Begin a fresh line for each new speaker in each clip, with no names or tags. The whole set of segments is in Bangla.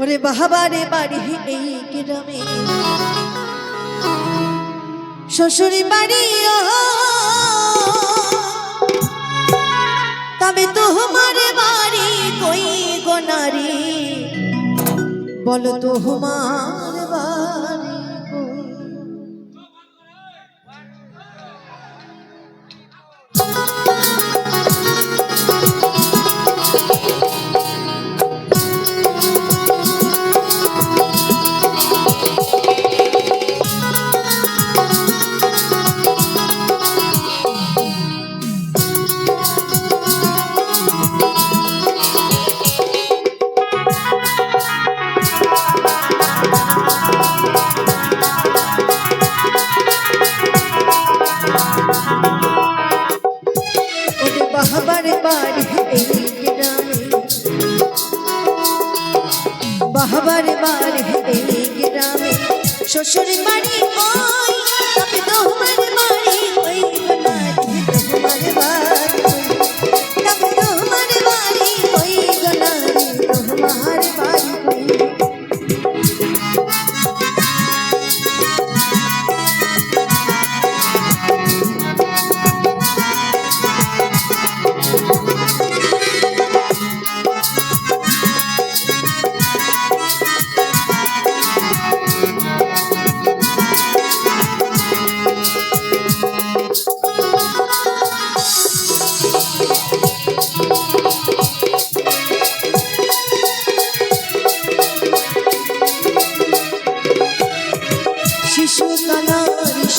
ওরে বাহাবারে বাড়ি এই গ্রামে। শ্বশুরি বাড়ি তবে তোমার বাড়ি কই গোনারি বলো তোমার বাহাবার বার গ্রামে। শ্বশুর বাড়ি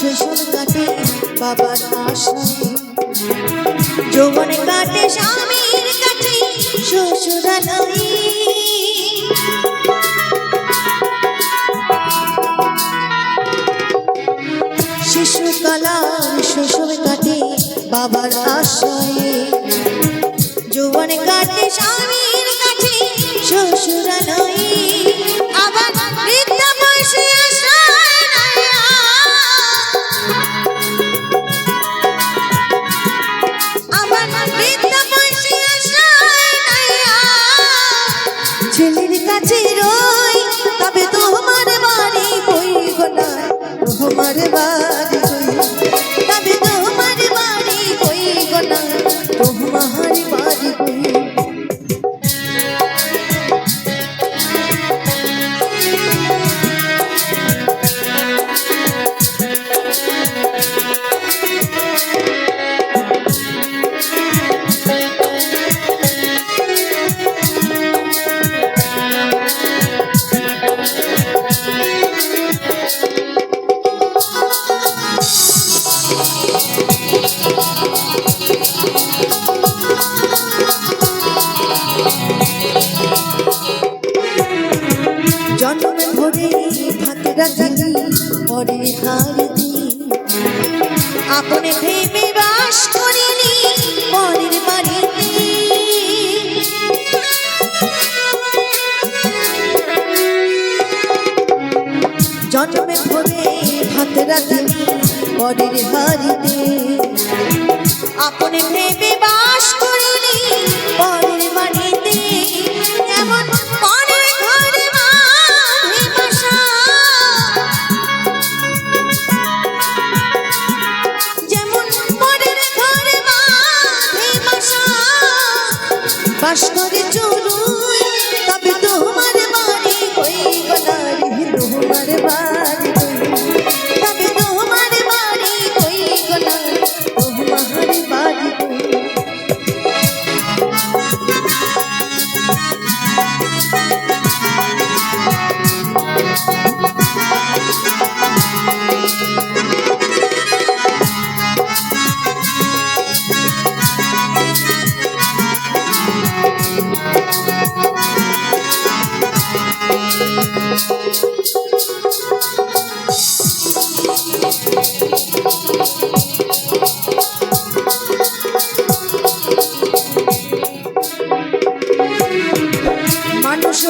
শ্বশুর কাটে বাবার আশায় যৌবনে কাটে স্বামীর কাছে শ্বশুরালয় শিশু কালার শ্বশুর কাটে বাবার আশায়। যৌবনে কাটে স্বামীর কাছে শ্বশুরালয় তোমার বাড়ি। পরে হার আপনে ভেবে বাস করিনি পরের বাড়িতে। জন্মে আপনে ভেবে বাস বাস করে চলুন।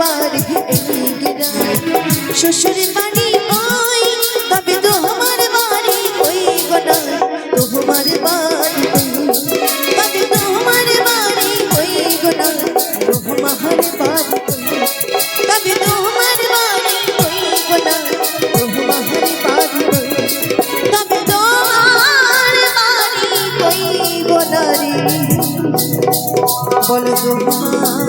বাড়ি এই বাড়ি বল তোমার